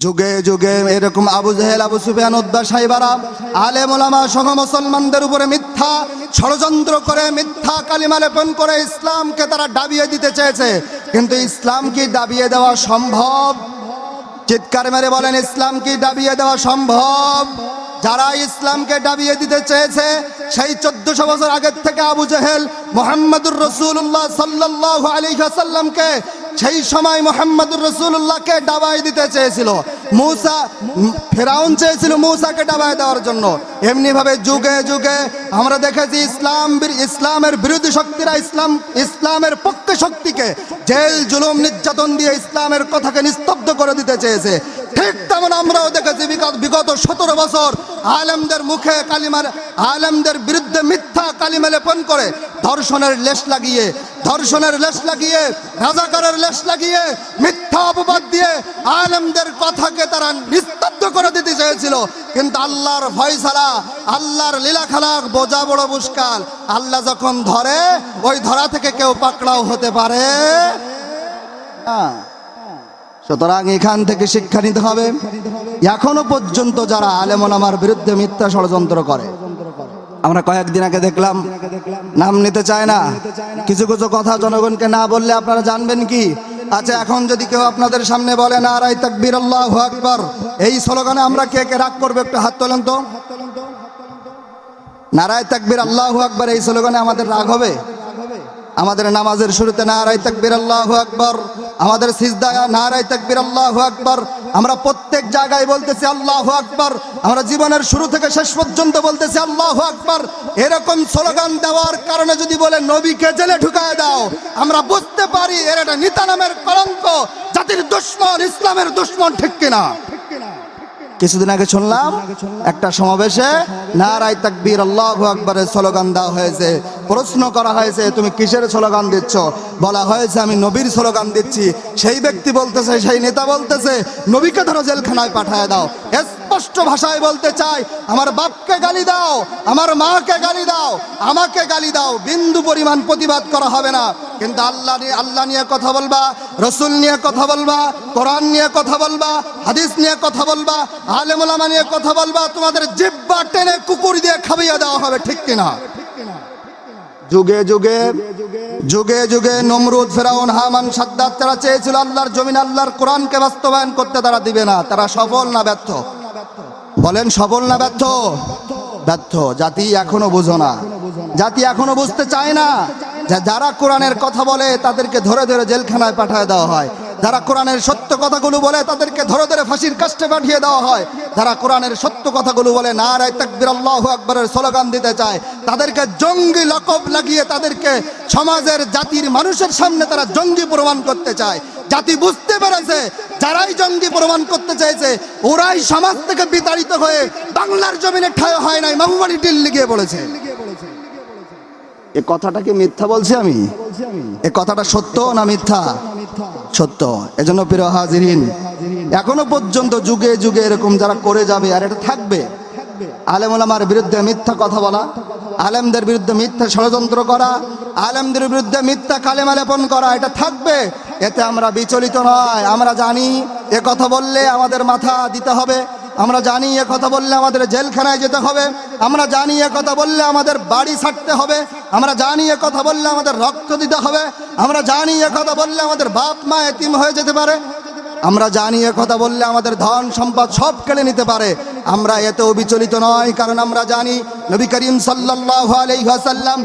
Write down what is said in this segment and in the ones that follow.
যুগে যুগে এরকম আবু জেহেল, আবু সুফিয়ান উদ্দা সাহেবারা আলে মোলামা সহ মুসলমানদের উপরে মিথ্যা ষড়যন্ত্র করে, মিথ্যা কালিমা লেপন করে ইসলামকে তারা ডাবিয়ে দিতে চেয়েছে। কিন্তু ইসলাম কি ডাবিয়ে দেওয়া সম্ভব? চিৎকার মেরে বলেন, ইসলাম কি ডাবিয়ে দেওয়া সম্ভব? যারা ইসলামকে ডাবিয়ে দিতে চেয়েছে, সেই চোদ্দশো বছর আগের থেকে আবু জেহেল মোহাম্মদুর রসুল্লাহ সাল্লাহ আলী সাল্লামকে সেই সময় মোহাম্মদুর রসুল্লাহকে ডাবাই দিতে চেয়েছিল। মূসা, ফেরাউন চেয়েছিল মূসাকে ডাবাই দেওয়ার জন্য। এমনি ভাবে যুগে যুগে আমরা দেখেছি ইসলাম ইসলামের বিরোধী শক্তিরা ইসলাম, ইসলামের পক্ষে শক্তিকে জেল, জুলুম, নির্যাতন দিয়ে ইসলামের কথাকে নিস্তব্ধ করে দিতে চেয়েছে। ঠিক তেমন আমরাও দেখেছি বিগত সতেরো বছর আলেমদের মুখে কালিমার আলেমদের বিরুদ্ধে মিথ্যা কালিমা লেপন করে ধর্ষণের লেশ লাগিয়ে ধর্ষণের লেশ লাগিয়ে, রাজাকারের লেশ লাগিয়ে, মিথ্যা অপবাদ দিয়ে আলেমদের কথাকে তারা নিস্তব্ধ করে দিতে চেয়েছিল। কিন্তু আল্লাহর ফয়সালা, আল্লাহর লীলা খেলা বোঝা বড় মুশকাল। আল্লাহ যখন ধরে, ওই ধরা থেকে কেউ পাকড়াও হতে পারে সুতরাং এখান থেকে শিক্ষা নিতে হবে। এখনও পর্যন্ত যারা আলেমন আমার বিরুদ্ধে মিথ্যা ষড়যন্ত্র করে আমরা কয়েকদিন আগে দেখলাম, নাম নিতে চায় না। কিছু কিছু কথা জনগণকে না বললে আপনারা জানবেন কি? আচ্ছা এখন যদি কেউ আপনাদের সামনে বলে না রাই তাকবির, আল্লাহ আকবর এই স্লোগানে আমরা কে কে রাগ করব একটু হাত তোলেন তো? নারায় তাকবির, আল্লাহ আকবর, এই স্লোগানে আমাদের রাগ হবে? আমাদের নামাজের শুরুতে নারাই তাকবির আল্লাহ আকবর, আমাদের সিজদায় নারাই তাকবির আল্লাহ আকবর। আমরা প্রত্যেক জায়গায় বলতেছি আল্লাহ আকবর, আমরা জীবনের শুরু থেকে শেষ পর্যন্ত বলতেছি আল্লাহ আকবর। এরকম স্লোগান দেওয়ার কারণে যদি বলে নবীকে জেলে ঢুকায় দাও, আমরা বুঝতে পারি এর একটা নিতা নামের কলঙ্ক, জাতির দুশ্মন, ইসলামের দুশ্মন ঠিক কিনা। কিছুদিন আগে শুনলাম, একটা সমাবেশে নারাই তাকবীর, আল্লাহ আকবরের স্লোগান দেওয়া হয়েছে। প্রশ্ন করা হয়েছে, তুমি কিসের স্লোগান দিচ্ছ? বলা হয়েছে, আমি নবীর স্লোগান দিচ্ছি। সেই ব্যক্তি বলতেছে, সেই নেতা বলতেছে, নবীকে ধরো জেলখানায় পাঠায় দাও। স্পষ্ট ভাষায় বলতে চাই, আমার বাপকে গালি দাও, আমার মাকে গালি দাও, আমাকে গালি দাও, বিন্দু পরিমাণ প্রতিবাদ করা হবে না। কিন্তু আল্লাহ নিয়ে আল্লাহ নিয়ে কথা বলবা, রসুল নিয়ে কথা বলবা, কোরআন নিয়ে কথা বলবা, হাদিস নিয়ে কথা বলবা, আলেমুলামা নিয়ে কথা বলবা, তোমাদের জিব্বা টেনে কুকুর দিয়ে খাইয়ে দেওয়া হবে, ঠিক কিনা? যুগে যুগে যুগে যুগে নমরুদ, ফেরাউন, হামান সাদ্দাত তারা চেয়েছিল আল্লাহর জমিন, আল্লাহর কোরআনকে বাস্তবায়ন করতে তারা দিবে না, তারা সফল না ব্যর্থ। বলেন, সবল না ব্যর্থ? ব্যর্থ। জাতি এখনও বুঝো না। জাতি এখনও বুঝতে চায় না যারা কোরআনের কথা বলে, তাদেরকে ধরে ধরে জেলখানায় পাঠায় দেওয়া হয়। যারা কোরআনের সত্য কথাগুলো বলে, তাদেরকে ধরে ধরে ফাঁসির কাষ্টে পাঠিয়ে দেওয়া হয়। যারা কোরআনের সত্য কথাগুলো বলে না রায় তাকবির, আল্লাহ আকবরের স্লোগান দিতে চায়, তাদেরকে জঙ্গি লকব লাগিয়ে তাদেরকে সমাজের জাতির মানুষের সামনে তারা জঙ্গি প্রমাণ করতে চায়। জাতি বুঝতে পেরেছে যারাই জঙ্গি প্রমাণ করতে চাইছে ওরাই সমাজ থেকে বিতাড়িত হয়ে বাংলার জমিনে ঠায় হয় নাই মামুবাড়ি দিল্লি গিয়ে বলেছে। এ কথাটা কি মিথ্যা বলছি আমি? এ কথাটা সত্য না মিথ্যা? সত্য। এজন্য প্রিয় হাজিরিন এখনও পর্যন্ত যুগে যুগে এরকম যারা করে যাবে আর এটা থাকবে। আলেমুলামার বিরুদ্ধে মিথ্যা কথা বলা আলেমদের বিরুদ্ধে মিথ্যা ষড়যন্ত্র করা আলেমদের বিরুদ্ধে মিথ্যা কালেমা লেপন করা এটা থাকবে। এতে আমরা বিচলিত নয়। আমরা জানি এ কথা বললে আমাদের মাথা দিতে হবে। আমরা জানি এ কথা বললে আমাদের জেলখানায় যেতে হবে। আমরা জানি এ কথা বললে আমাদের বাড়ি ছাড়তে হবে। আমরা জানি এ কথা বললে আমাদের রক্ত দিতে হবে। আমরা জানি এ কথা বললে আমাদের বাপ মা এতিম হয়ে যেতে পারে। আমরা জানি এ কথা বললে আমাদের ধন সম্পদ সব কেড়ে নিতে পারে। আমরা এতেও বিচলিত নয়, কারণ আমরা জানি নবী করিম আলাইহি ওয়াসাল্লাম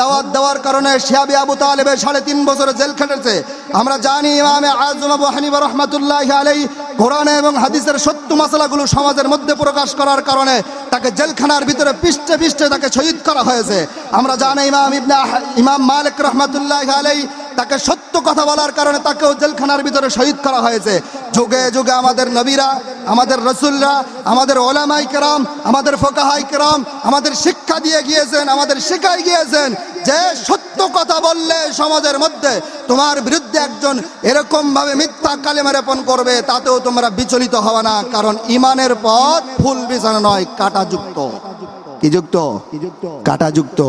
দাওয়াত দেওয়ার কারণে শিয়াবি আবু তালেবের সাড়ে তিন বছর জেল খেটেছে। আমরা জানি ইমামে আজম আবু হানিফা রহমাতুল্লাহ আলাই কোরআন এবং হাদিসের সত্য মশলাগুলো সমাজের মধ্যে প্রকাশ করার কারণে তাকে জেলখানার ভিতরে পিষ্টে পিষ্টে তাকে শহীদ করা হয়েছে। আমরা জানি ইমাম ইবনে ইমাম মালিক রহমাতুল্লাহ আলাই তাকে সত্য কথা বলার কারণে তাকেও জেলখানার ভিতরে শহীদ করা হয়েছে। যুগে যুগে আমাদের নবীরা, আমাদের রসুলরা, আমাদের ওলামাই কেরাম, আমাদের ফোকাহাই কেরাম, আমাদের শিক্ষা দিয়ে গিয়েছেন, আমাদের শিখাই গিয়েছেন যে সত্য কথা বললে সমাজের মধ্যে তোমার বিরুদ্ধে একজন এরকমভাবে মিথ্যা কালেমা রেপন করবে, তাতেও তোমরা বিচলিত হওয়া না, কারণ ইমানের পথ ফুল বিছানো নয় কাটাযুক্ত কি যুক্ত কাটা যুক্ত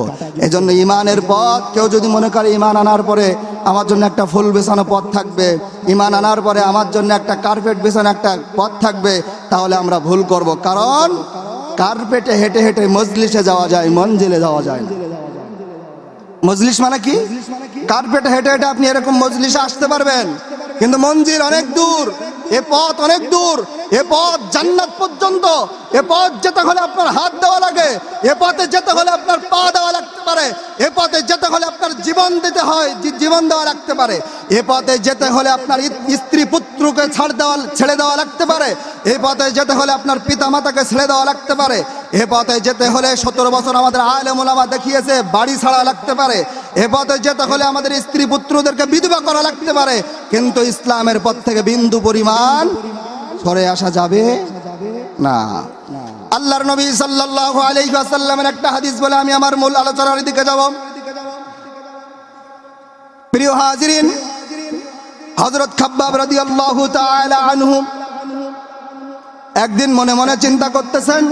এজন্য ইমানের পথ কেউ যদি মনে করে ইমান আনার পরে আমার জন্য একটা ফুল বেছানো পথ থাকবে ইমান আনার পরে আমার জন্য একটা কার্পেট বেছানো একটা পথ থাকবে তাহলে আমরা ভুল করব। কারণ কার্পেটে হেঁটে হেঁটে মজলিসে যাওয়া যায় মঞ্জিলে যাওয়া যায় না। মজলিস মানে কি? কার্পেটে হেঁটে হেঁটে আপনি এরকম মজলিসে আসতে পারবেন কিন্তু মঞ্জিল অনেক দূর এ পথ অনেক দূর এ পথ জান্নাত পর্যন্ত। এ পথ যেতে হলে আপনার হাত দেওয়া লাগে, এ পথে যেতে হলে আপনার পা দেওয়া লাগতে পারে, এ পথে যেতে হলে আপনার জীবন দিতে হয় জীবন দেওয়া লাগতে পারে, এ পথে যেতে হলে আপনার স্ত্রী পুত্রকে ছাড় দেওয়া ছেড়ে দেওয়া লাগতে পারে, এ পথে যেতে হলে আপনার পিতা মাতাকে ছেড়ে দেওয়া লাগতে পারে, এ পথে যেতে হলে সতেরো বছর আমাদের আলেমুলামা দেখিয়েছে, বাড়ি ছাড়া লাগতে পারে, এ পথে যেতে হলে আমাদের স্ত্রী পুত্রদেরকে বিধবা করা লাগতে পারে, কিন্তু ইসলামের পথ থেকে বিন্দু পরিমাণ সরে আসা যাবে না। আল্লাহর নবী একটা হাদিস বলে আমি আমার মূল আলোচনার দিকে যাব। প্রিয় আনহু একদিন মনে মনে চিন্তা করতেছেন,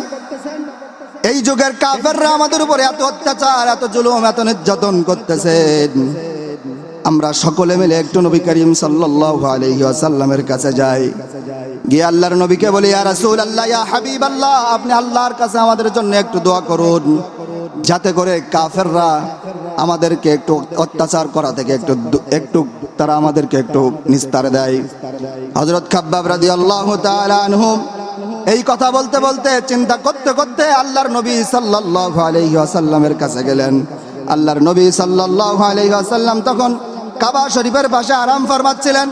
এই যুগের কাফেররা আমাদের উপরে এত অত্যাচার, এত জুলুম, এত নির্যাতন করতেছেন। আমরা সকলে মিলে একটু নবী করিম সাল্লাল্লাহু আলাইহি ওয়াসাল্লামের কাছে যাই। গিয়ে আল্লাহর নবীকে বলি, ইয়া রাসূলুল্লাহ, ইয়া হাবিব আল্লাহ আপনি আল্লাহর কাছে আমাদের জন্য একটু দোয়া করুন। যাতে করে কাফেররা আমাদেরকে একটু অত্যাচার করা থেকে একটু একটু তারা আমাদেরকে একটু নিস্তার দেয়। হযরত খাব্বাব রাদিয়াল্লাহু তাআলা আনহু এই কথা বলতে বলতে চিন্তা করতে করতে আল্লাহর নবী সাল্লাল্লাহু আলাইহি ওয়াসাল্লামের কাছে গেলেন। আল্লাহর নবী সাল্লাল্লাহু আলাইহি ওয়াসাল্লাম তখন কাবা শরীফের পাশে আরাম ফরমাচ্ছিলেন।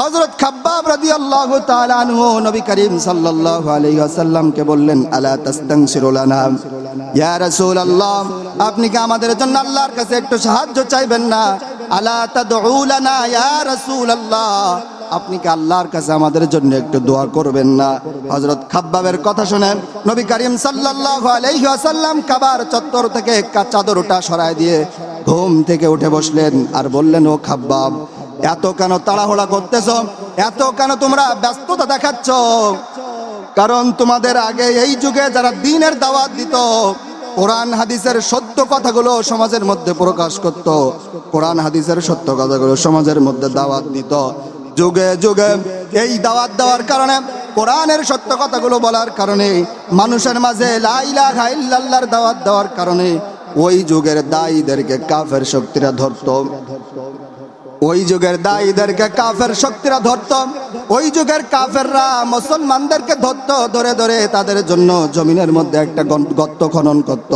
হযরত খাব্বাব রাদিয়াল্লাহু তাআলা আনহু নবী করিম সাল্লাল্লাহু আলাইহি ওয়াসাল্লামকে বললেন, আলা তাস্তানসিরু লানা? ইয়া রাসূলুল্লাহ, আপনি কি আমাদের জন্য আল্লাহর কাছে একটু সাহায্য চাইবেন না? আলা তাদউ লানা, ইয়া রাসূলুল্লাহ, আপনি কি আল্লাহর কাছে আমাদের জন্য একটু দোয়া করবেন না? হযরত খাব্বাবের কথা শুনে নবী করিম সাল্লাল্লাহু আলাইহি ওয়াসাল্লাম কাবার চত্বর থেকে চাদরটা সরায় দিয়ে ঘুম থেকে উঠে বসলেন আর বললেন, ও খাব্বাব এত কেন তাড়াহুড়া করতেছ? এত কেন তোমরা ব্যস্ততা দেখাচ্ছ? কারণ তোমাদের আগে এই যুগে যারা দিনের দাওয়াত দিত, কোরআন, হাদিসের সত্য কথাগুলো সমাজের মধ্যে প্রকাশ করত। কোরআন, হাদিসের সত্য কথাগুলো সমাজের মধ্যে দাওয়াত দিত। যুগে যুগে এই দাওয়াত দেওয়ার কারণে, কোরআনের সত্য কথাগুলো বলার কারণে, মানুষের মাঝে লাইলা ইল্লাল্লাহর দাওয়াত দেওয়ার কারণে, ওই যুগের দায়ীদেরকে কাফের শক্তিরা ধরতো। ওই যুগের দায়ীদেরকে কাফের শক্তিরা ধরত, ওই যুগের কাফেররা মুসলমানদেরকে ধরত, ধরে ধরে তাদের জন্য জমিনের মধ্যে একটা গর্ত খনন করত।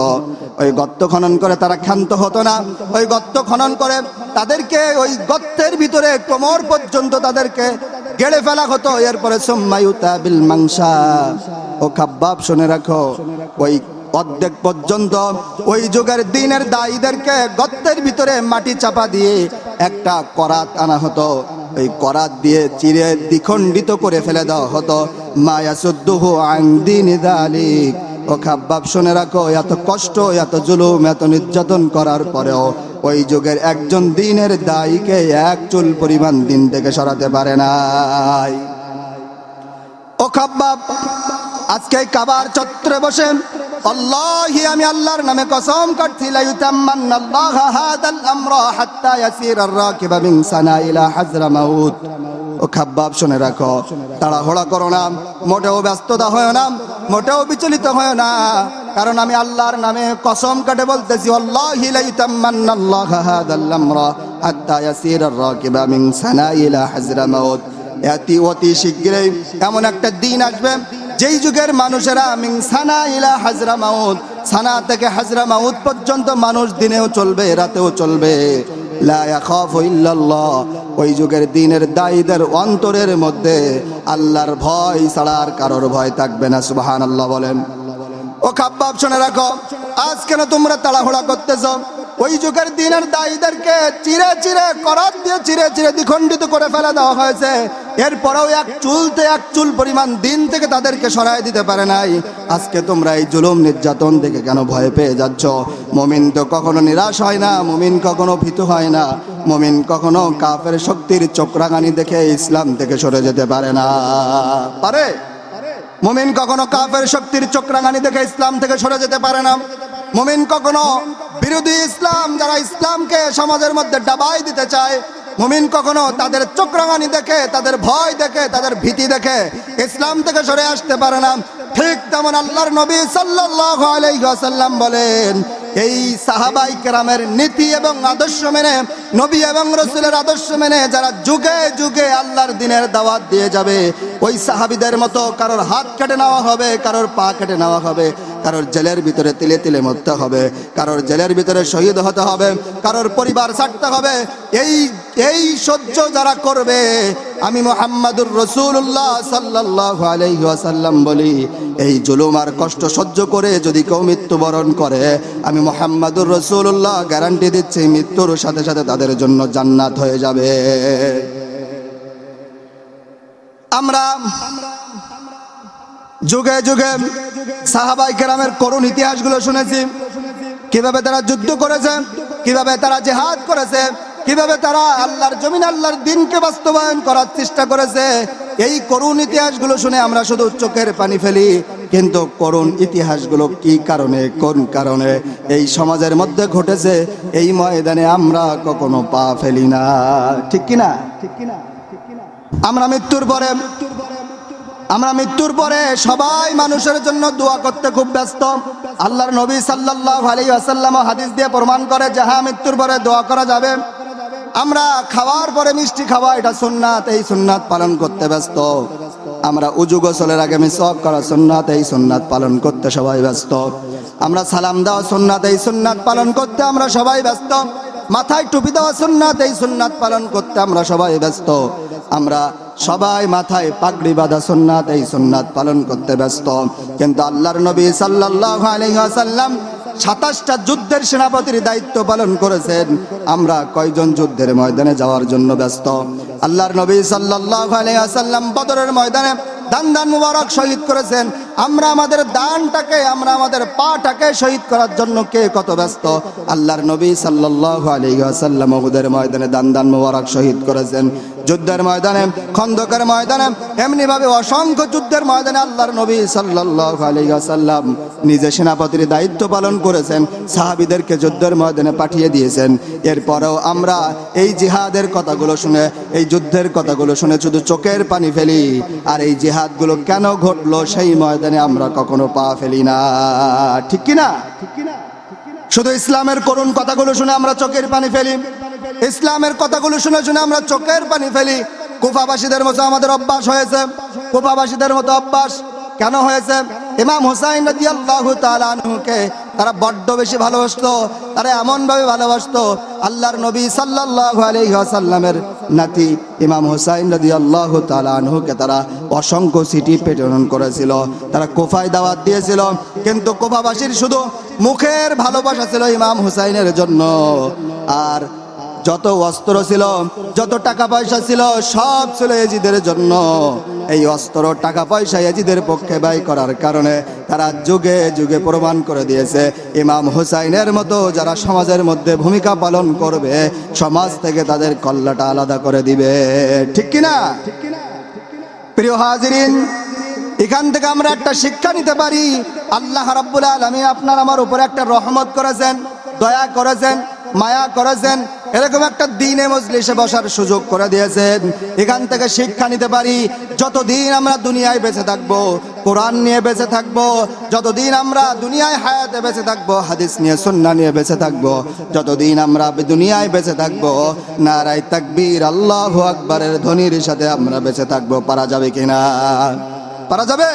ওই গর্ত খনন করে তারা ক্ষান্ত হতো না। ওই গর্ত খনন করে তাদেরকে ওই গর্তের ভিতরে কোমর পর্যন্ত তাদেরকে গেড়ে ফেলা হতো। এরপরে সোম্মায়ুতা বিল মাংসা। ও খাব্বাব, শুনে রাখো, ওই অর্ধেক পর্যন্ত ওই যুগের দিনের দায়ীদেরকে গর্তের ভিতরে মাটি চাপা দিয়ে একটা করাত আনা হতো। ওই করাত দিয়ে চিরে দ্বিখণ্ডিত করে ফেলে দেওয়া হতো। মায়া সুদ্দুহ আংদিন দালিক ও খাব্বাব, শুনে রাখো, এত কষ্ট, এত জুলুম, এত নির্যাতন করার পরেও ওই যুগের একজন দিনের দায়ীকে এক চুল পরিমাণ দিন থেকে সরাতে পারে নাই। ও খাব্বাব, আজকে কাবার চত্বরে বসে আল্লাহি, আমি আল্লাহর নামে কসম করছি লা ইউতাম্মান্না আল্লাহ হাদাল আমরা হাত্তা ইয়াসিরা আর-রাকিবা মিন সানা ইলা হাজরামাউত ও খাব্বাব, শুনে রাখো, তাড়াহুড়া করো না, মোটেও ব্যস্ততা হয় না, মোটেও বিচলিত হয় না, কারণ আমি আল্লাহর নামে কসম কাটে বলতেছি, আল্লাহি লা ইউতাম্মান্না আল্লাহ হাদাল আমরা হাত্তা ইয়াসিরা আর-রাকিবা মিন সানা ইলা হাজরামাউত অতি অতি শীঘ্রই এমন একটা দিন আসবে যেই যুগের মানুষেরা মিং সানা ইলা হাজরা মাউদ সানা থেকে হাজরা মাউদ পর্যন্ত মানুষ দিনেও চলবে, রাতেও চলবে। ওই যুগের দিনের দায়ীদের অন্তরের মধ্যে আল্লাহর ভয় ছাড়া আর কারোর ভয় থাকবে না, সুবহানাল্লাহ বলেন। ও খাব্বাব শুনে রাখো, আজ কেন তোমরা তাড়াহুড়া করতেছ? ওই যুগের দিনের দায়ীদেরকে চিরে চিরে করাত দিয়ে চিরে চিরে দ্বিখণ্ডিত করে ফেলে দেওয়া হয়েছে। এরপরেও এক চুলতে এক চুল পরিমাণ দিন থেকে তাদেরকে সরাই দিতে পারে নাই। আজকে তোমরা এই জুলুম নির্যাতন দেখে কেন ভয় পেয়ে যাচ্ছ? মমিন তো কখনো নিরাশ হয় না, মমিন কখনো ভীত হয় না। মমিন কখনো কাফের শক্তির চক্রাগানি দেখে ইসলাম থেকে সরে যেতে পারে না। পারে? মুমিন কখনো কাফের শক্তির চক্রাঙ্গানি দেখে ইসলাম থেকে সরে যেতে পারে না। মুমিন কখনো বিরোধী ইসলাম যারা ইসলামকে সমাজের মধ্যে ডাবাই দিতে চায়, মুমিন কখনো তাদের চক্রাঙ্গানি দেখে, তাদের ভয় দেখে, তাদের ভীতি দেখে ইসলাম থেকে সরে আসতে পারে না। ঠিক তেমন আল্লাহর নবী সাল্লাল্লাহু আলাইহি বলেন, এই সাহাবাই কেরামের নীতি এবং আদর্শ মেনে, নবী এবং রসুলের আদর্শ মেনে যারা যুগে যুগে আল্লাহর দিনের দাওয়াত দিয়ে যাবে, ওই সাহাবিদের মতো কারোর হাত কেটে নেওয়া হবে, কারোর পা কেটে নেওয়া হবে। কারোর জেলের ভিতরে তিলে তিলে মরতে হবে, কারোর জেলের ভিতরে শহীদ হতে হবে, কারোর পরিবার ছাড়তে হবে। এই এই সহ্য যারা করবে, আমি মোহাম্মদুর রসুল্লাহ সাল্লাহ আলাইহি ওয়াসাল্লাম বলি, এই জুলুম আর কষ্ট সহ্য করে যদি কেউ মৃত্যুবরণ করে, আমি মোহাম্মদুর রসুল্লাহ গ্যারান্টি দিচ্ছি, মৃত্যুর সাথে সাথে তাদের জন্য জান্নাত হয়ে যাবে। আমরা যুগে যুগে সাহাবাই কেরামের করুণ ইতিহাসগুলো শুনেছি। কীভাবে তারা যুদ্ধ করেছে, কীভাবে তারা জেহাদ করেছে, কীভাবে তারা আল্লাহর জমিন, আল্লাহর দিনকে বাস্তবায়ন করার চেষ্টা করেছে, এই করুণ ইতিহাসগুলো শুনে আমরা শুধু চোখের পানি ফেলি। কিন্তু করুণ ইতিহাসগুলো কি কারণে, কোন কারণে, এই সমাজের মধ্যে ঘটেছে, এই ময়দানে আমরা কখনো পা ফেলি না। ঠিক কিনা? ঠিক কিনা আমরা মৃত্যুর পরে আমরা মৃত্যুর পরে সবাই মানুষের জন্য দোয়া করতে খুব ব্যস্ত। আল্লাহর নবী সাল্লাল্লাহু আলাইহি ওয়াসাল্লাম হাদিস দিয়ে প্রমাণ করে যে হ্যাঁ মৃত্যুর পরে দোয়া করা যাবে। আমরা খাওয়ার পরে মিষ্টি খাওয়া, এটা সুন্নাত, এই সুন্নাত পালন করতে ব্যস্ত। আমরা উজু গোসলের আগে মিসওয়াক করা সুন্নাত, এই সুন্নাত পালন করতে সবাই ব্যস্ত। আমরা সালাম দেওয়া সুন্নাত, এই সুন্নাত পালন করতে আমরা সবাই ব্যস্ত। মাথায় টুপি দেওয়া সুন্নাত, এই সুন্নাত পালন করতে আমরা সবাই ব্যস্ত। আমরা সবাই মাথায় পাগড়ি বাঁধা সোননাথ এই সোননাথ পালন করতে ব্যস্ত। কিন্তু আল্লাহর নবী সাল্লাহ আলাইহি ওয়াসাল্লাম সাতাশটা যুদ্ধের সেনাপতির দায়িত্ব পালন করেছেন। আমরা কয়জন যুদ্ধের ময়দানে যাওয়ার জন্য ব্যস্ত? আল্লাহর নবী সাল্লাহ আলাইহি ওয়াসাল্লাম বদরের ময়দানে দান দান মুবারক শহীদ করেছেন। আমরা আমাদের দানটাকে, আমরা আমাদের পাটাকে শহীদ করার জন্য কে কত ব্যস্ত? আল্লাহর নবী সাল্লাল্লাহু আলাইহি ওয়াসাল্লাম উহুদের ময়দানে দান দান মুবারক শহীদ করেছেন। যুদ্ধের ময়দানে, খন্দকের ময়দানে এমনি ভাবে অসংখ্য যুদ্ধের ময়দানে আল্লাহর নবী সাল্লাল্লাহু আলাইহি ওয়াসাল্লাম নিজে সেনাপতির দায়িত্ব পালন করেছেন, সাহাবিদেরকে যুদ্ধের ময়দানে পাঠিয়ে দিয়েছেন। এরপরেও আমরা এই জিহাদের কথাগুলো শুনে, এই যুদ্ধের কথাগুলো শুনে শুধু চোখের পানি ফেলি। আর এই জিহাদগুলো কেন ঘটলো সেই ময়দানে আমরা কখনো পা ফেলি না। ঠিক কি না শুধু ইসলামের করুণ কথাগুলো শুনে আমরা চোখের পানি ফেলি। ইসলামের কথাগুলো শুনে শুনে আমরা চোখের পানি ফেলি। কুফাবাসীদের মতো আমাদের অভ্যাস হয়েছে। কুফাবাসীদের মতো অভ্যাস কেন হয়েছে? ইমাম হুসাইন রাদিয়াল্লাহু তাআলা আনহুকে তারা বড্ড বেশি ভালোবাসত, তারা এমন ভাবে ভালোবাসতো, আল্লাহর নবী সাল্লাহ আলহিহাসাল্লামের নাতি ইমাম হুসাইন নদী আল্লাহ তালুকে তারা অসংখ্য সিটি প্রেরণ করেছিল। তারা কোফায় দাওয়াত দিয়েছিল, কিন্তু কোফাবাসীর শুধু মুখের ভালোবাসা ছিল ইমাম হুসাইনের জন্য। আর যত অস্ত্র ছিল, যত টাকা পয়সা ছিল, সব ছিল এজিদের জন্য। এই অস্ত্র, টাকা পয়সা এজিদের পক্ষে ব্যয় করার কারণে তারা যুগে যুগে প্রমাণ করে দিয়েছে। ইমাম হুসাইনের মতো যারা সমাজের মধ্যে ভূমিকা পালন করবে, সমাজ থেকে তাদের কল্লাটা আলাদা করে দিবে। ঠিক কিনা? প্রিয় হাজিরিন, এখান থেকে আমরা একটা শিক্ষা নিতে পারি। আল্লাহ রাব্বুল আলামিন আপনার আমার উপরে একটা রহমত করেছেন, দয়া করেছেন, মায়া করেছেন। এরকম একটা দিনে মজলিসে বসার সুযোগ করে দিয়েছেন। এখান থেকে শিক্ষা নিতে পারি, যতদিন আমরা দুনিয়ায় বেঁচে থাকব, কোরআন নিয়ে বেঁচে থাকব, যতদিন আমরা দুনিয়ায় হায়াতে বেঁচে থাকব, হাদিস নিয়ে, সুন্না নিয়ে বেঁচে থাকব, যতদিন আমরা দুনিয়ায় বেঁচে থাকব নারাই তাকবীর, আল্লাহ আকবরের ধ্বনির সাথে আমরা বেঁচে থাকব, পারা যাবে কিনা? পারা যাবে?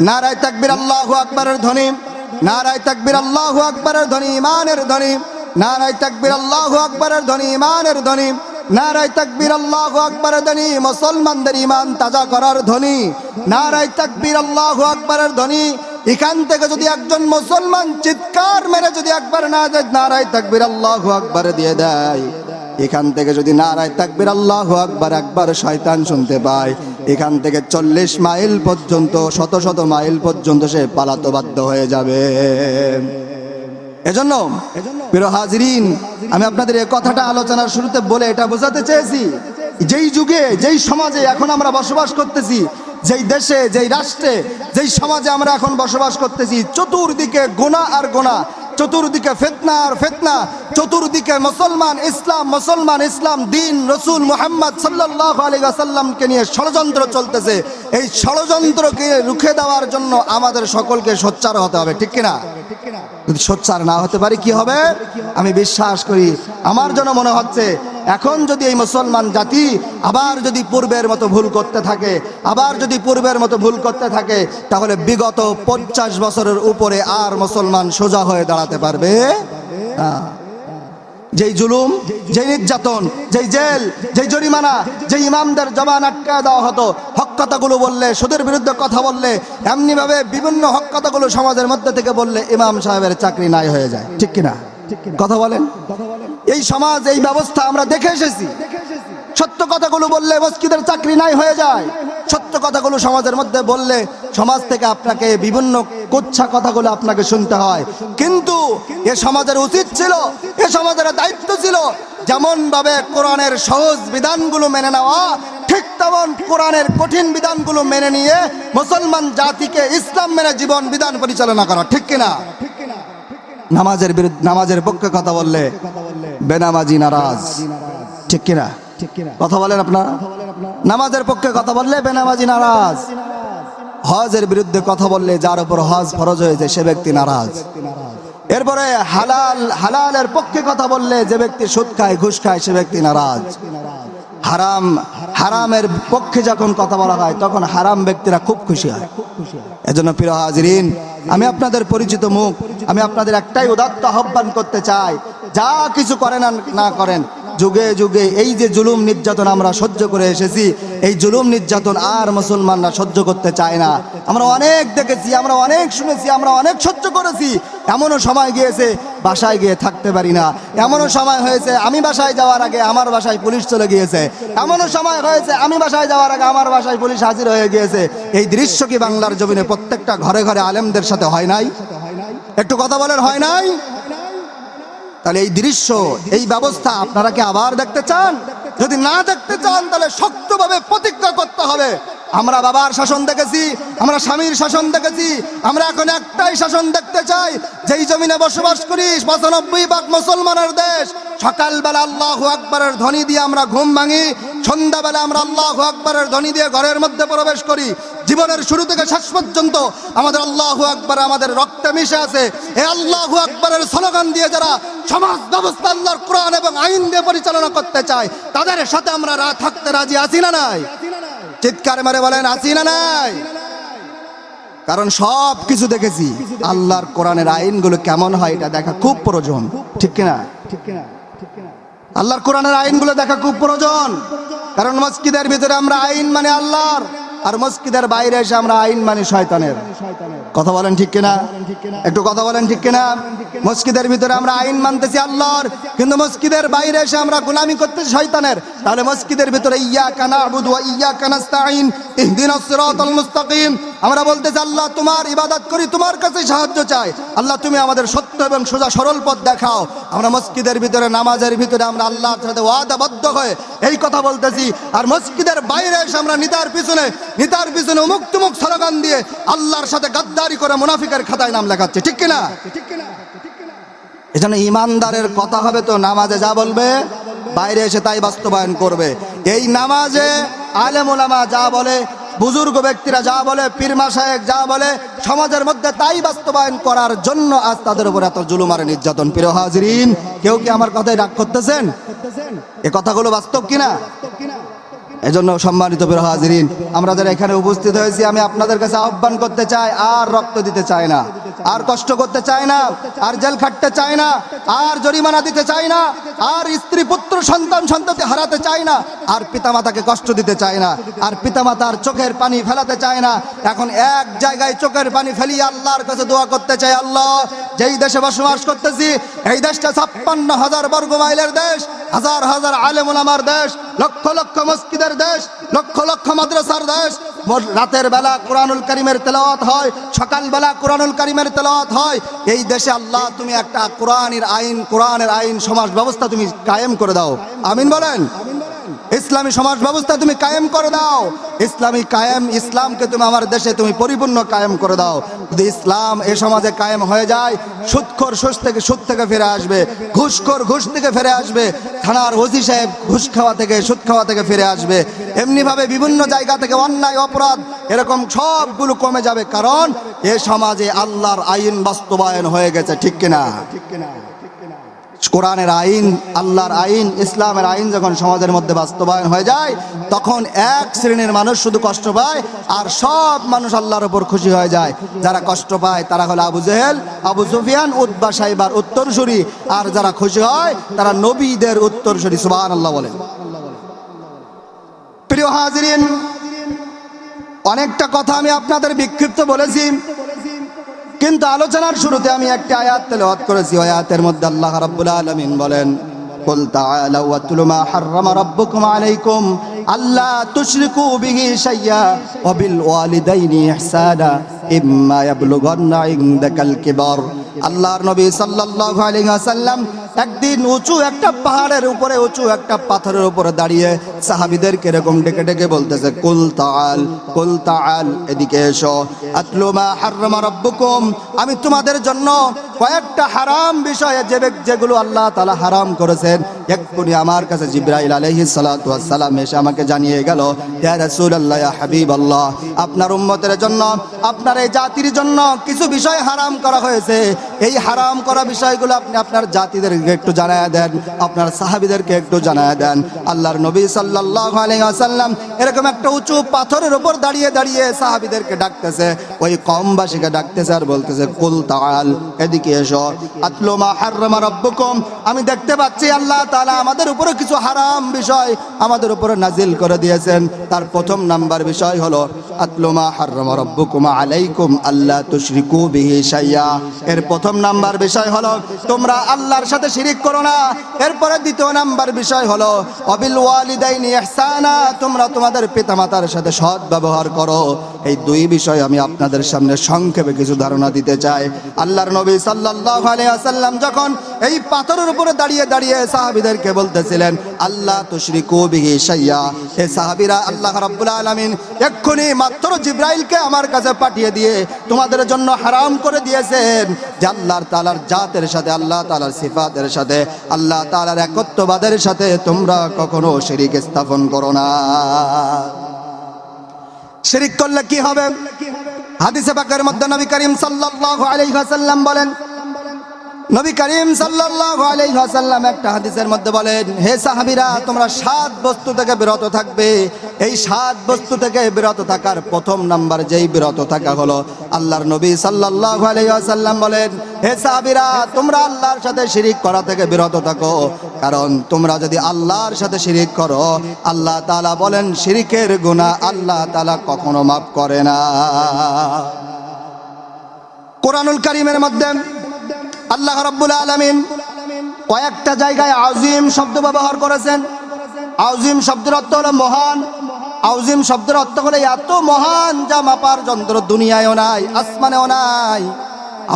নারাই তাকবীর, আল্লাহ আকবরের ধ্বনি নারাই তাকবীর, আল্লাহ আকবরের ধ্বনি ইমানের ধ্বনি নারাই তাকবীর আল্লাহ আকবরের ধ্বনি ইমানের ধ্বনি। নারাই তাকবীর আল্লাহ আকবরের ধ্বনি, মুসলমানদের ইমান তাজা করার ধ্বনি। নারাই তাকবীর আল্লাহ আকবরের ধ্বনি, এখান থেকে যদি একজন মুসলমান চিৎকার মেরে যদি একবার না নারাই তাকবীর আল্লাহ আকবর দিয়ে দেয়। এখান থেকে যদি নারায় তাকবির আল্লাহ আকবার একবার শয়তান শুনতে পায়, এখান থেকে চল্লিশ মাইল পর্যন্ত, শত শত মাইল পর্যন্ত সে পালাতে বাধ্য হয়ে যাবে। এজন্য, প্রিয় হাজরিন, আমি আপনাদের এই কথাটা আলোচনার শুরুতে বলে এটা বোঝাতে চেয়েছি। যেই যুগে, যেই সমাজে এখন আমরা বসবাস করতেছি, যেই দেশে, যেই রাষ্ট্রে, যেই সমাজে আমরা এখন বসবাস করতেছি, চতুর্দিকে গোনা আর গোনা চতুর্দিকে ফেতনা আর ফেতনা, চতুর্দিকে মুসলমান ইসলাম মুসলমান ইসলাম, দিন রসুল মোহাম্মদ সাল্লাহ আলী আসাল্লামকে নিয়ে ষড়যন্ত্র চলতেছে। এই ষড়যন্ত্রকে রুখে দেওয়ার জন্য আমাদের সকলকে সোচ্চার হতে হবে, ঠিক কিনা? যদি সোচ্চার না হতে পারি, কি হবে? আমি বিশ্বাস করি, আমার জন্য মনে হচ্ছে এখন যদি এই মুসলমান জাতি আবার যদি পূর্বের মতো ভুল করতে থাকে, আবার যদি পূর্বের মতো ভুল করতে থাকে, তাহলে বিগত পঞ্চাশ বছরের উপরে আর মুসলমান সোজা হয়ে দাঁড়াতে পারবে? যেই জুলুম, যেই নির্যাতন, যেই জেল, যেই জরিমানা, যেই ইমামদের জবান আটকায় দেওয়া হতো, হক কথাগুলো বললে, সুদের বিরুদ্ধে কথা বললে, এমনিভাবে বিভিন্ন হক কথাগুলো সমাজের মধ্যে থেকে বললে ইমাম সাহেবের চাকরি নাই হয়ে যায়। ঠিক কিনা? কথা বলেন। এই সমাজ, এই ব্যবস্থা আমরা দেখে এসেছি। সত্য কথাগুলো বললে মসজিদের চাকরি নাই হয়ে যায়। সত্য কথাগুলো সমাজের মধ্যে বললে সমাজ থেকে আপনাকে বিভিন্ন কুচ্ছা কথাগুলো আপনাকে শুনতে হয়। কিন্তু এ সমাজের উচিত ছিল, এ সমাজের দায়িত্ব ছিল যেমন ভাবে কোরআনের সহজ বিধানগুলো মেনে নেওয়া, ঠিক তেমন কোরআনের কঠিন বিধানগুলো মেনে নিয়ে মুসলমান জাতিকে ইসলাম মেনে জীবন বিধান পরিচালনা করা, ঠিক কিনা? নামাজের বিরুদ্ধে নামাজের পক্ষে কথা বললে বেনামাজি নারাজ। ঠিক কিনা? কথা বলেন আপনারা। নামাজের পক্ষে কথা বললে বেনামাজি নারাজ। হজের বিরুদ্ধে কথা বললে যার উপর হজ ফরজ হয়েছে সে ব্যক্তি নারাজ। এরপরে হালাল হালালের পক্ষে কথা বললে যে ব্যক্তি সুদ খায় ঘুষ খায় সে ব্যক্তি নারাজ। হারাম, হারামের পক্ষে যখন কথা বলা হয়, তখন হারাম ব্যক্তিরা খুব খুশি হয়। এজন্য প্রিয় হাজরিন, আমি আপনাদের পরিচিত মুখ, আমি আপনাদের একটাই উদাত্ত আহ্বান করতে চাই, যা কিছু করেন না করেন যুগে যুগে এই যে জুলুম নির্যাতন আমরা সহ্য করে এসেছি, এই জুলুম নির্যাতন আর মুসলমানরা সহ্য করতে চায় না। আমরা অনেক দেখেছি, আমরা অনেক শুনেছি, আমরা অনেক সহ্য করেছি। এমনও সময় গিয়েছে, বাসায় গিয়ে থাকতে পারি না। এমনও সময় হয়েছে, আমি বাসায় যাওয়ার আগে আমার বাসায় পুলিশ চলে গিয়েছে। এমনও সময় হয়েছে, আমি বাসায় যাওয়ার আগে আমার বাসায় পুলিশ হাজির হয়ে গিয়েছে। এই দৃশ্য কি বাংলার জমিনে প্রত্যেকটা ঘরে ঘরে আলেমদের সাথে হয় নাই? একটু কথা বলেন, হয় নাই? তাহলে এই দৃশ্য, এই ব্যবস্থা আপনারা কি আবার দেখতে চান? যদি না দেখতে চান, তাহলে শক্তভাবে প্রতিজ্ঞা করতে হবে। আমরা বাবার শাসন দেখেছি, আমরা স্বামীর শাসন দেখেছি, আমরা এখন একটাই শাসন দেখতে চাই, যেই জমিনে বসবাস করি, পঁচানব্বই ভাগ মুসলমানের দেশ। সকালবেলা আল্লাহ আকবরের ধ্বনি দিয়ে আমরা ঘুম ভাঙি, সন্ধ্যাবেলা আমরা আল্লাহ আকবরের ধ্বনি দিয়ে ঘরের মধ্যে প্রবেশ করি। জীবনের শুরু থেকে শেষ পর্যন্ত আমাদের আল্লাহ আকবর আমাদের রক্তে মিশে আছে। এ আল্লাহ আকবরের স্লোগান দিয়ে যারা সমাজ ব্যবস্থা আল্লাহর কোরআন এবং আইন দিয়ে পরিচালনা করতে চায়, তাদের সাথে আমরা থাকতে রাজি আছি না নাই? চিৎকার মারে বলেন, আছি না নাই? কারণ সব কিছু দেখেছি। আল্লাহর কোরআনের আইনগুলো কেমন হয় এটা দেখা খুব প্রয়োজন। ঠিক কিনা? আল্লাহর কোরআনের আইনগুলো দেখা খুব প্রয়োজন। কারণ মসজিদের ভিতরে আমরা আইন মানে আল্লাহর। আর মসজিদের বাইরে এসে আমরা আইন মানে শয়তানের। কথা বলেন ঠিক কিনা? একটু কথা বলেন ঠিক কিনা? মসজিদের ভিতরে আমরা আইন মানতেছি আল্লাহর, কিন্তু মসজিদের বাইরে এসে আমরা গোলামি করতেছি শয়তানের। তাহলে মসজিদের ভিতরে ইয়া কানা আবুদু ইয়া কানাস্তাইন ইহদিনাস সিরাতাল মুস্তাকিম। আমরা বলতেছি, আল্লাহ, তোমার ইবাদত করি, তোমার কাছে সাহায্য চাই। আল্লাহ, তুমি আমাদের সত্য এবং সোজা সরল পথ দেখাও। আমরা মসজিদের ভিতরে, নামাজের ভিতরে আমরা আল্লাহর সাথে ওয়াদাবদ্ধ হয়ে এই কথা বলতেছি। আর মসজিদের বাইরে এসে আমরা নিতার পিছনে নিতার পিছনে মুখ তুমুক স্লোগান দিয়ে আল্লাহর সাথে গাদ্দারি করে মুনাফিকের খাতায় নাম লেখাচ্ছে। ঠিক কিনা? এজন্য ইমানদারের কথা হবে তো নামাজে যা বলবে, বাইরে এসে তাই বাস্তবায়ন করবে। এই নামাজে আলেম ওলামা যা বলে, বুজুর্গ ব্যক্তিরা যা বলে পীরমা সাহেব যা বলে, সমাজের মধ্যে তাই বাস্তবায়ন করার জন্য আজ তাদের উপর এত জুলুম আর নির্যাতন। প্রিয় হাজরিন, কেউ কি আমার কথায় রাগ করতেছেন? এ কথাগুলো বাস্তব কিনা? এজন্য সম্মানিত প্রিয় হাজরিন আমরা যারা এখানে উপস্থিত হয়েছি আমি আপনাদের কাছে আহ্বান করতে চাই, আর রক্ত দিতে চাই না, আর কষ্ট করতে চাই না, আর জেল খাটতে চাই না, আর জরিমানা দিতে চাই না, আর স্ত্রী, পুত্র, সন্তান, সন্ততি হারাতে চাই না, আর পিতামাতাকে কষ্ট দিতে চাই না, আর পিতামাতার চোখের পানি ফেলাতে চাই না। এখন এক জায়গায় চোখের পানি ফেলিয়ে আল্লাহর কাছে দোয়া করতে চাই আল্লাহ, যেই দেশে বসবাস করতেছি, এই দেশটা ছাপ্পান্ন হাজার বর্গ মাইলের দেশ, হাজার হাজার আলেমুল আমার দেশ লক্ষ লক্ষ মসজিদের দেশ, লক্ষ লক্ষ মাদ্রাসার দেশ। রাতের বেলা কোরআনুল করিমের তেলাওয়াত হয় সকালবেলা কোরআনুল করিমের তেলাওয়াত হয়। এই দেশে আল্লাহ, তুমি একটা কোরআনের আইন কোরআনের আইন সমাজ ব্যবস্থা তুমি কায়েম করে দাও। আমিন বলেন? ইসলামী সমাজ ব্যবস্থা তুমি কায়েম করে দাও। ইসলামী কায়েম, ইসলামকে তুমি আমার দেশে তুমি পরিপূর্ণ কায়েম করে দাও। যদি ইসলাম এ সমাজে কায়েম হয়ে যায়, সুৎখর সুদ থেকে সুদ থেকে ফিরে আসবে, ঘুষখোর ঘুষ থেকে ফিরে আসবে, থানার ওসি সাহেব ঘুষ খাওয়া থেকে, সুদ খাওয়া থেকে ফিরে আসবে। এমনিভাবে বিভিন্ন জায়গা থেকে অন্যায়, অপরাধ, এরকম সবগুলো কমে যাবে। কারণ এ সমাজে আল্লাহর আইন বাস্তবায়ন হয়ে গেছে ঠিক কিনা ঠিক কিনা? কোরআনের আইন, আল্লাহর আইন, ইসলামের আইন যখন সমাজের মধ্যে বাস্তবায়ন হয়ে যায়, তখন এক শ্রেণির মানুষ শুধু কষ্ট পায় আর সব মানুষ আল্লাহর উপর খুশি হয়ে যায়। যারা কষ্ট পায় তারা হলো Abu Jahl, Abu Sufyan Utba Shaiba উত্তরসূরি আর যারা খুশি হয় তারা নবীদের উত্তরসূরি সুবাহ আল্লাহ বলেন। প্রিয় হাজিরিন, অনেকটা কথা আমি আপনাদের বিক্ষিপ্ত বলেছি। কিন্তু আলোচনার শুরুতে আমি একটি আয়াত তেলাওয়াত করেছি ওই আয়াতের মধ্যে আল্লাহ রাব্বুল আলামিন বলেন قل تعالوا واتلوا ما حرم ربكم عليكم আল্লাহ তুশরিকু বিহি শাইয়া ওয়া বিল ওয়ালিদাইনি ইহসানা, ইম্মা ইয়াবলুগান্না ইনদাকাল কিবার। আল্লাহর নবী সাল্লাল্লাহু আলাইহি ওয়াসাল্লাম একদিন উঁচু একটা পাহাড়ের উপরে, উঁচু একটা পাথরের উপরে দাঁড়িয়ে সাহাবিদের কীরকম ডেকে ডেকে বলতেছে, কুল তাআল কুল তাআল, এদিকে এসো। আতলু মা হারমা রাব্বুকুম। আমি তোমাদের জন্য কয়েকটা হারাম বিষয়ে যে যেগুলো আল্লাহ তাআলা হারাম করেছেন, এক্ষুনি আমার কাছে জিব্রাইল আলাইহিস সালাতু ওয়াস সালাম এসে আমাকে জানিয়ে গেল আপনার উম্মতের জন্য, আপনার এই জাতির জন্য কিছু বিষয় হারাম করা হয়েছে। এই হারাম করা বিষয়গুলো আপনি আপনার জাতিদেরকে একটু জানায় দেন, আপনার সাহাবিদেরকে একটু জানায় দেন। আল্লাহর নবী সাল্লাল্লাহু এরকম একটা উঁচু পাথরের উপর দাঁড়িয়ে দাঁড়িয়ে সাহাবিদেরকে ডাকতেছে। ওই কমবাসীকে ডাকতেছে আর বলতেছে, কুল তাআল, এদিকে এসো। আতলু মা হাররামা রাব্বুকুম, আমি দেখতে পাচ্ছি আল্লাহ তাআলা আমাদের উপরে কিছু হারাম বিষয় আমাদের উপরে নাজিল করে দিয়েছেন। তার প্রথম নাম্বার বিষয় হলো, আতলু মা হাররামা রাব্বুকুম আলাইকুম আল্লাহ তুশরিকু বিহি শাইয়া। এর প্রথম নাম্বার বিষয় হলো, তোমরা আল্লাহর সাথে শিরিক করো না। এরপরে দ্বিতীয় নাম্বার বিষয় হলো, অবিল ওয়ালিদাইনি ইহসানা, তোমরা তোমাদের পিতামাতার সাথে সৎ ব্যবহার করো। এই দুই বিষয় আমি আপনাদের সামনে সংক্ষেপে কিছু ধারণা দিতে চাই। আল্লাহর নবী সাল্লাল্লাহু আলাইহি ওয়াসাল্লাম যখন এই পাথরের উপরে দাঁড়িয়ে দাঁড়িয়ে সাহাবীদেরকে বলতেছিলেন আল্লাহ তুশরিকু বিহি শাইয়া হে সাহাবীরা আল্লাহ আলামিন এক্ষুনি মাত্র জিব্রাইলকে আমার কাছে পাঠিয়ে দিয়ে তোমাদের জন্য হারাম করে দিয়েছেন। যে আল্লাহর তাআলার জাতের সাথে, আল্লাহ তাআলার সিফাতের সাথে, আল্লাহ তাআলার একত্ববাদের সাথে তোমরা কখনো শিরিক স্থাপন করো না। শিরিক করলে কি হবে? হাদিসে পাকের মধ্যে নবী করিম সাল্লাল্লাহু বলেন নবী করিম ওয়াসাল্লাম একটা হাদিসের মধ্যে বলেন, হে সাহাবীরা, তোমরা সাত বস্তু থেকে বিরত থাকবে। এই সাত বস্তু থেকে বিরত থাকার প্রথম নাম্বার যেই বিরত থাকা হলো আল্লাহর নবী সাল্লাল্লাহু আলাইহি ওয়াসাল্লাম বলেন, হে সাহাবীরা, তোমরা আল্লাহর সাথে শিরিক করা থেকে বিরত থাকো। কারণ তোমরা যদি আল্লাহর সাথে শিরিক করো, আল্লাহ তাআলা বলেন, শিরিকের গুনাহ আল্লাহ তাআলা কখনো মাফ করে না। কোরআনুল কারীমের মধ্যে আল্লাহ রাব্বুল আলামিন কয়েকটা জায়গায় আউজিম শব্দ ব্যবহার করেছেন। আউজিম শব্দের অর্থ হলো মহান। আউজিম শব্দের অর্থ হলো এত মহান যা মাপার যন্ত্র দুনিয়ায়ও নাই, আসমানেও নাই।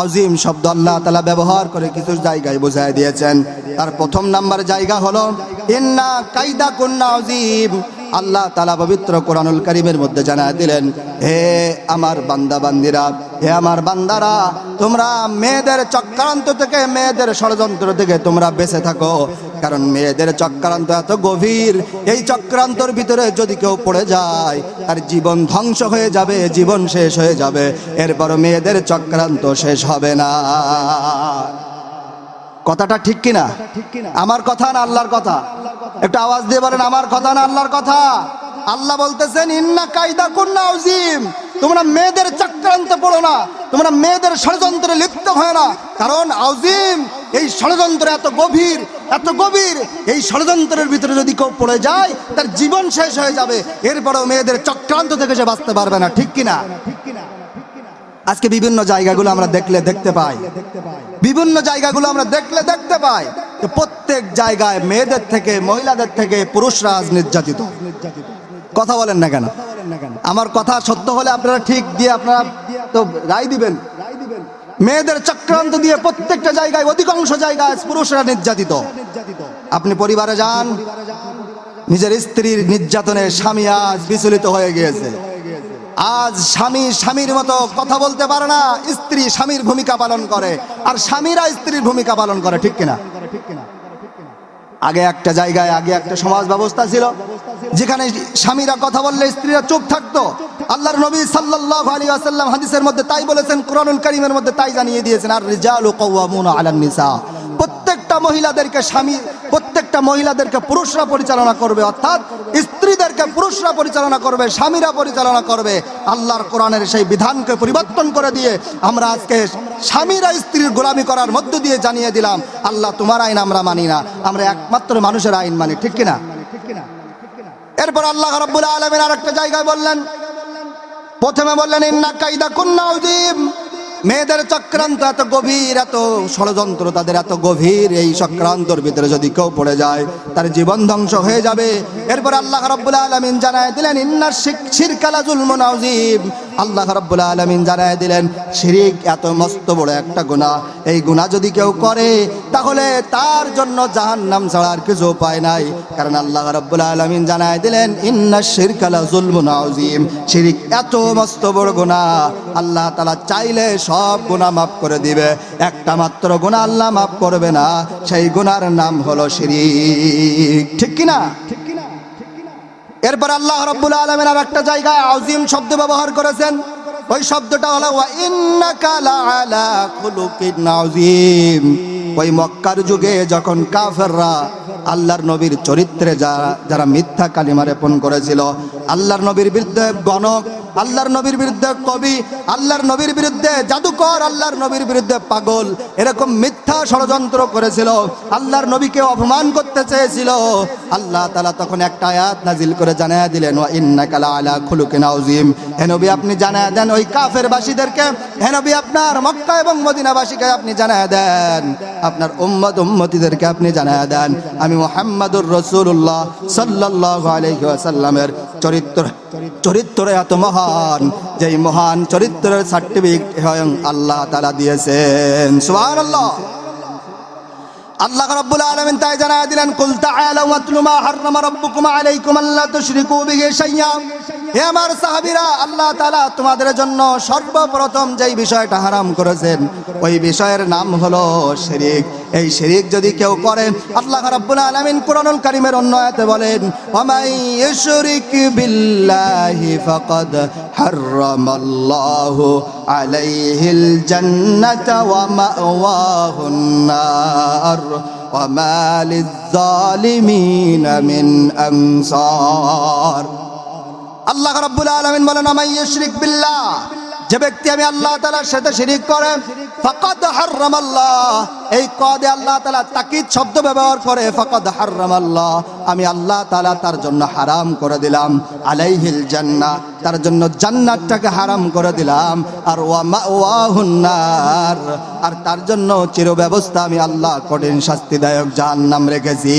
আউজিম শব্দ আল্লাহ তালা ব্যবহার করে কিছু জায়গায় বোঝায় দিয়েছেন। তার প্রথম নাম্বার জায়গা হলো, ইন্না কাইদা কুন্না আউজিম। আল্লাহ তালা পবিত্র কোরআনুল করিমের মধ্যে জানায় দিলেন হে আমার বান্দা বান্দিরা হে আমার বান্দারা তোমরা মেয়েদের চক্রান্ত থেকে মেয়েদের ষড়যন্ত্র থেকে তোমরা বেঁচে থাকো। কারণ মেয়েদের চক্রান্ত এত গভীর এই চক্রান্তর ভিতরে যদি কেউ পড়ে যায় তার জীবন ধ্বংস হয়ে যাবে জীবন শেষ হয়ে যাবে। এরপর মেয়েদের চক্রান্ত শেষ হবে না। কথাটা ঠিক কিনা? আমার কথা না আল্লাহর কথা? একটু আওয়াজ দিয়ে বলেন, আমার কথা না আল্লাহর কথা? আল্লাহ বলতেছেন, ইন্না কায়দা কুন্না আউজিম তোমরা মেয়েদের চক্রান্তে পড়ো না, তোমরা মেয়েদের ষড়যন্ত্রে লিপ্ত হয় না। কারণ আউজিম, এই ষড়যন্ত্র এত গভীর এত গভীর। এই ষড়যন্ত্রের ভিতরে যদি কেউ পড়ে যায়, তার জীবন শেষ হয়ে যাবে। এরপরেও মেয়েদের চক্রান্ত থেকে সে বাঁচতে পারবে না, ঠিক কিনা? আজকে বিভিন্ন জায়গাগুলো আমরা দেখলে দেখতে পাই। বিভিন্ন জায়গাগুলো আমরা দেখলে দেখতে পাই প্রত্যেক জায়গায় মেয়েদের থেকে, মহিলাদের থেকে পুরুষরা আজ নির্যাতিত। কথা বলেন না কেন? আমার কথা সত্য হলে আপনারা ঠিক দিয়ে আপনারা তো রায় দিবেন। মেয়েদের চক্রান্ত দিয়ে প্রত্যেকটা জায়গায়, অধিকাংশ জায়গায় পুরুষরা নির্যাতিত। আপনি পরিবারে যান, নিজের স্ত্রীর নির্যাতনে স্বামী আজ বিচলিত হয়ে গিয়েছে। আজ স্বামী স্বামীর মতো কথা বলতে পারে না, স্ত্রী স্বামীর ভূমিকা পালন করে। আর স্বামীরা স্ত্রীর ভূমিকা পালন করে, ঠিক কিনা? আগে একটা জায়গায়, আগে একটা সমাজ ব্যবস্থা ছিল, যেখানে স্বামীরা কথা বললে স্ত্রীরা চুপ থাকতো। আল্লাহর নবী সাল্লাল্লাহু আলাইহি ওয়াসাল্লাম হাদিসের মধ্যে তাই বলেছেন, কোরআনুল কারীমের মধ্যে তাই জানিয়ে দিয়েছেন, আর রিজালু কাওয়ামুনা আলান নিসা। প্রত্যেকটা মহিলাদেরকে স্বামী, প্রত্যেকটা মহিলাদেরকে পুরুষরা পরিচালনা করবে, অর্থাৎ স্ত্রীদেরকে পুরুষরা পরিচালনা করবে, স্বামীরা পরিচালনা করবে। আল্লাহর কোরআনের সেই বিধানকে পরিবর্তন করে দিয়ে আমরা আজকে স্বামীরা স্ত্রীর গোলামি করার মধ্য দিয়ে জানিয়ে দিলাম, আল্লাহ তোমার আইন আমরা মানি না, আমরা একমাত্র মানুষের আইন মানি, ঠিক কিনা? এরপর আল্লাহ রব্বুল আলমের আর একটা জায়গায় বললেন, প্রথমে বললেন, ইন্না কাইদা কুন্না মেয়েদের চক্রান্ত এত গভীর, এত ষড়যন্ত্র তাদের এত গভীর, এই চক্রান্তর ভিতরে যদি কেউ পড়ে যায়, তার জীবন ধ্বংস হয়ে যাবে। এরপর আল্লাহ রব্বুল আলমিন জানায় দিলেন ইন্নার শিরকালা জুলমুন আউজিম আল্লাহ রব্বুল আলমিন জানায় দিলেন, শিরিক এত মস্ত বড় একটা গুণা এই গুণা যদি কেউ করে, তাহলে তার জন্য জাহান্নাম ছাড়া আর কিছু উপায় নাই। কারণ আল্লাহ রব্বুল আলমিন জানায় দিলেন, ইন্না শিরকালা জুলমুন আউজিম শিরিক এত মস্ত বড় গুণা আল্লাহ তালা চাইলে সব গুণা মাফ করে দিবে। একটা মাত্র গুণা আল্লাহ মাফ করবে না, সেই গুণার নাম হলো শিরিক। ঠিক কিনা? এরপর আল্লাহ রব্বুল আলমের আর একটা জায়গায় আউজিম শব্দ ব্যবহার করেছেন। ওই শব্দটা হলো আউজিম ওই মক্কার যুগে যখন কাফেররা আল্লাহর নবীর চরিত্রে যারা যারা মিথ্যা কালিমা রেপন করেছিল, আল্লাহর নবীর বিরুদ্ধে গণক আল্লাহর নবীর বিরুদ্ধে কবি, আল্লাহর নবীর বিরুদ্ধে জাদুকর, আল্লাহর নবীর বিরুদ্ধে পাগল। এরকম মিথ্যা ষড়যন্ত্র করেছিল। আল্লাহর নবীকে অপমান করতে চেয়েছিল। আল্লাহ তালা তখন একটা আয়াত নাজিল করে জানায় দিলেন, ওয়া ইন্নাকালা আলা খুলুকিন আউজিম হে নবী, আপনি জানায় দেন ওই কাফের বাসীদেরকে, হে নবী, আপনার মক্কা এবং মদিনাবাসীকে আপনি জানায় দেন। আপনার উম্মত, উম্মতিদেরকে আপনি জানায় দেন। আমি মোহাম্মদুর রসুল্লাহ সাল্লাল্লাহু আলাইহি ওয়াসাল্লামের চরিত্র চরিত্র এত মহান যেই মহান চরিত্রের সার্টিফিকেট হয় আল্লাহ তারা দিয়েছেন। সুবহানাল্লাহ। আল্লাহ রাব্বুল আলামিন তাই জানায় দিলেন, কুল তাআলা ওয়াতলু মা হাররামা রাব্বুকুম আলাইকুম আল্লা তুশরিকু বিহি হে আমার সাহাবীরা, আল্লাহ তাআলা তোমাদের জন্য সর্বপ্রথম যেই বিষয়টা হারাম করেছেন, ওই বিষয়ের নাম হলো শিরিক। এই শিরিক যদি কেউ করে, আল্লাহ রাব্বুল আলামিন কোরআনুল কারীমের অন্য আয়াতে বলেন, ওয়ামাই ইউশরিক বিল্লাহি ফাকাদ হাররামাল্লাহু عليه الجنة ومأواه النار وما للظالمين من أنصار. الله رب العالمين ولنا من يشرك بالله. যে ব্যক্তি আমি আল্লাহ তাআলার সাথে শিরিক করে, ফাকাদ হারামাল্লাহ এই কদে আল্লাহ তালা তাকিদ শব্দ ব্যবহার করে, ফাকাদ হারামাল্লাহ আমি আল্লাহ তালা তার জন্য হারাম করে দিলাম, আলাইহিল জান্নাহ তার জন্য জান্নাতটাকে হারাম করে দিলাম, আর ওয়া মাওয়াহুন নার। আর তার জন্য চির ব্যবস্থা আমি আল্লাহ কঠিন শাস্তিদায়ক জাহান্নাম রেখেছি।